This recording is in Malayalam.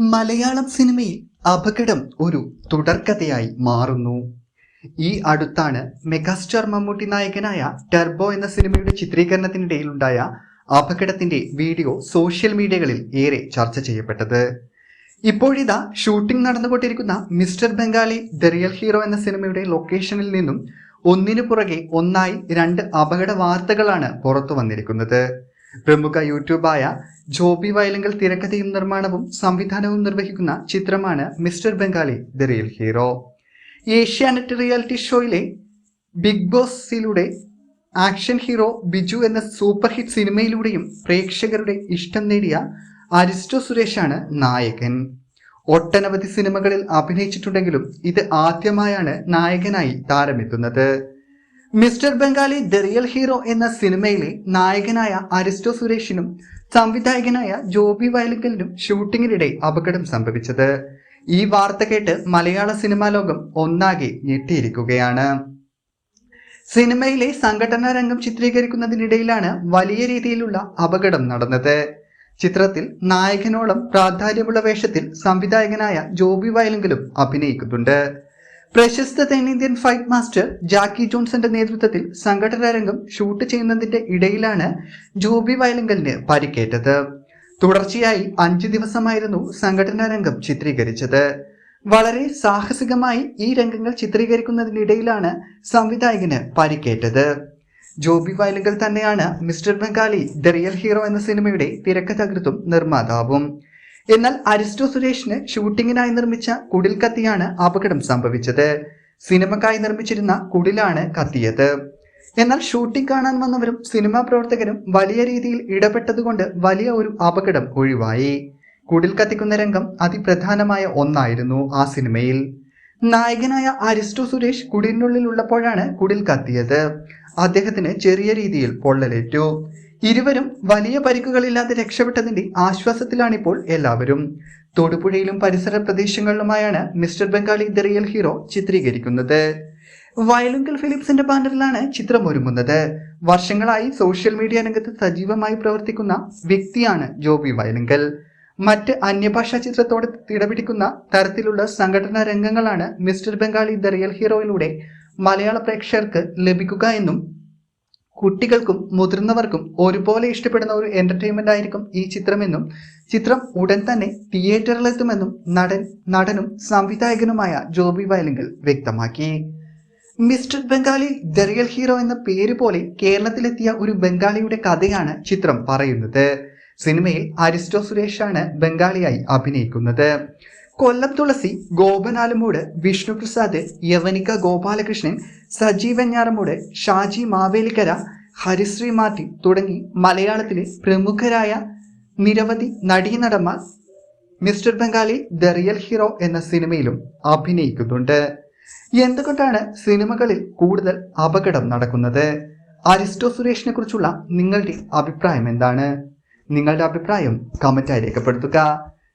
മലയാളം സിനിമയിൽ അപകടം ഒരു തുടർക്കഥയായി മാറുന്നു. ഈ അടുത്താണ് മെഗാസ്റ്റാർ മമ്മൂട്ടി നായകനായ ടെർബോ എന്ന സിനിമയുടെ ചിത്രീകരണത്തിനിടയിലുണ്ടായ അപകടത്തിന്റെ വീഡിയോ സോഷ്യൽ മീഡിയകളിൽ ഏറെ ചർച്ച ചെയ്യപ്പെട്ടത്. ഇപ്പോഴിതാ ഷൂട്ടിംഗ് നടന്നുകൊണ്ടിരിക്കുന്ന Mister Bengali the real hero എന്ന സിനിമയുടെ ലൊക്കേഷനിൽ നിന്നും ഒന്നിനു പുറകെ ഒന്നായി രണ്ട് അപകട വാർത്തകളാണ് പുറത്തു വന്നിരിക്കുന്നത്. പ്രമുഖ യൂട്യൂബായ ജോബി വയലങ്കൽ തിരക്കഥയും നിർമ്മാണവും സംവിധാനവും നിർവഹിക്കുന്ന ചിത്രമാണ് Mister Bengali the real hero. Asianet reality ഷോയിലെ big ബോസിലൂടെ ആക്ഷൻ ഹീറോ ബിജു എന്ന സൂപ്പർ ഹിറ്റ് സിനിമയിലൂടെയും പ്രേക്ഷകരുടെ ഇഷ്ടം നേടിയ അരിസ്റ്റോ സുരേഷാണ് നായകൻ. ഒട്ടനവധി സിനിമകളിൽ അഭിനയിച്ചിട്ടുണ്ടെങ്കിലും ഇത് ആദ്യമായാണ് നായകനായി താരമെത്തുന്നത്. Mister Bengali the real hero എന്ന സിനിമയിലെ നായകനായ അരിസ്റ്റോ സുരേഷിനും സംവിധായകനായ ജോബി വയലുകലിനും ഷൂട്ടിങ്ങിനിടെ അപകടം സംഭവിച്ചത്. ഈ വാർത്ത കേട്ട് മലയാള സിനിമാ ലോകം ഒന്നാകെ ഞെട്ടിയിരിക്കുകയാണ്. സിനിമയിലെ സംഘടനാ രംഗം ചിത്രീകരിക്കുന്നതിനിടയിലാണ് വലിയ രീതിയിലുള്ള അപകടം നടന്നത്. ചിത്രത്തിൽ നായകനോളം പ്രാധാന്യമുള്ള വേഷത്തിൽ സംവിധായകനായ ജോബി വയലുകലും അഭിനയിക്കുന്നുണ്ട്. പ്രശസ്ത തെന്നിന്ത്യൻ ഫൈറ്റ് മാസ്റ്റർ ജാക്കി ജോൺസന്റെ നേതൃത്വത്തിൽ സംഘടനാ രംഗം ഷൂട്ട് ചെയ്യുന്നതിന്റെ ഇടയിലാണ് ജോബി വയലങ്കലിന് പരിക്കേറ്റത്. തുടർച്ചയായി അഞ്ചു ദിവസമായിരുന്നു സംഘടനാ രംഗം ചിത്രീകരിച്ചത്. വളരെ സാഹസികമായി ഈ രംഗങ്ങൾ ചിത്രീകരിക്കുന്നതിനിടയിലാണ് സംവിധായകന് പരിക്കേറ്റത്. ജോബി വയലങ്കൽ തന്നെയാണ് Mister Bengali the real hero എന്ന സിനിമയുടെ തിരക്കഥകൃത്തും നിർമ്മാതാവും. എന്നാൽ അരിസ്റ്റോ സുരേഷിന് ഷൂട്ടിങ്ങിനായി നിർമ്മിച്ച കുടിൽ കത്തിയാണ് അപകടം സംഭവിച്ചത്. സിനിമക്കായി നിർമ്മിച്ചിരുന്ന കുടിലാണ് കത്തിയത്. എന്നാൽ ഷൂട്ടിംഗ് കാണാൻ വന്നവരും സിനിമാ പ്രവർത്തകരും വലിയ രീതിയിൽ ഇടപെട്ടതുകൊണ്ട് വലിയ ഒരു അപകടം ഒഴിവായി. കുടിൽ കത്തിക്കുന്ന രംഗം അതിപ്രധാനമായ ഒന്നായിരുന്നു ആ സിനിമയിൽ. നായകനായ അരിസ്റ്റോ സുരേഷ് കുടിലിനുള്ളിൽ ഉള്ളപ്പോഴാണ് കുടിൽ കത്തിയത്. അദ്ദേഹത്തിന് ചെറിയ രീതിയിൽ പൊള്ളലേറ്റു. ഇരുവരും വലിയ പരിക്കുകളില്ലാതെ രക്ഷപ്പെട്ടതിന്റെ ആശ്വാസത്തിലാണിപ്പോൾ എല്ലാവരും. തൊടുപുഴയിലും പരിസര പ്രദേശങ്ങളിലുമായാണ് Mister Bengali the real hero ചിത്രീകരിക്കുന്നത്. വയലുങ്കൽ ഫിലിപ്സിന്റെ ബാനറിലാണ് ചിത്രം ഒരുങ്ങുന്നത്. വർഷങ്ങളായി സോഷ്യൽ മീഡിയ രംഗത്ത് സജീവമായി പ്രവർത്തിക്കുന്ന വ്യക്തിയാണ് ജോബി വയലുങ്കൽ. മറ്റ് അന്യഭാഷാ ചിത്രത്തോട് ഇടപിടിക്കുന്ന തരത്തിലുള്ള സംഘടനാ രംഗങ്ങളാണ് മിസ്റ്റർ ബംഗാളി ദ റിയൽ ഹീറോയിലൂടെ മലയാള പ്രേക്ഷകർക്ക് ലഭിക്കുക എന്നും കുട്ടികൾക്കും മുതിർന്നവർക്കും ഒരുപോലെ ഇഷ്ടപ്പെടുന്ന ഒരു എന്റർടൈൻമെന്റ് ആയിരിക്കും ഈ ചിത്രമെന്നും ചിത്രം ഉടൻ തന്നെ തിയേറ്ററിലെത്തുമെന്നും നടൻ നടനും സംവിധായകനുമായ ജോബി വയലിംഗൽ വ്യക്തമാക്കി. Mister Bengali the real hero എന്ന പേര് പോലെ കേരളത്തിലെത്തിയ ഒരു ബംഗാളിയുടെ കഥയാണ് ചിത്രം പറയുന്നത്. സിനിമയിൽ അരിസ്റ്റോ സുരേഷാണ് ബംഗാളിയായി അഭിനയിക്കുന്നത്. കൊല്ലം തുളസി ഗോപനാലുമൂട് വിഷ്ണുപ്രസാദ് യവനിക ഗോപാലകൃഷ്ണൻ സജീവൻ ഞാറമൂട് ഷാജി മാവേലിക്കര ഹരിശ്രീ മാർട്ടിൻ തുടങ്ങി മലയാളത്തിലെ പ്രമുഖരായ നിരവധി നടീനടന്മാർ Mister Bengali the real hero എന്ന സിനിമയിലും അഭിനയിക്കുന്നുണ്ട്. എന്തുകൊണ്ടാണ് സിനിമകളിൽ കൂടുതൽ അപകടം നടക്കുന്നത്? അരിസ്റ്റോ സുരേഷിനെ കുറിച്ചുള്ള നിങ്ങളുടെ അഭിപ്രായം എന്താണ്? നിങ്ങളുടെ അഭിപ്രായം കമന്റായി രേഖപ്പെടുത്തുക.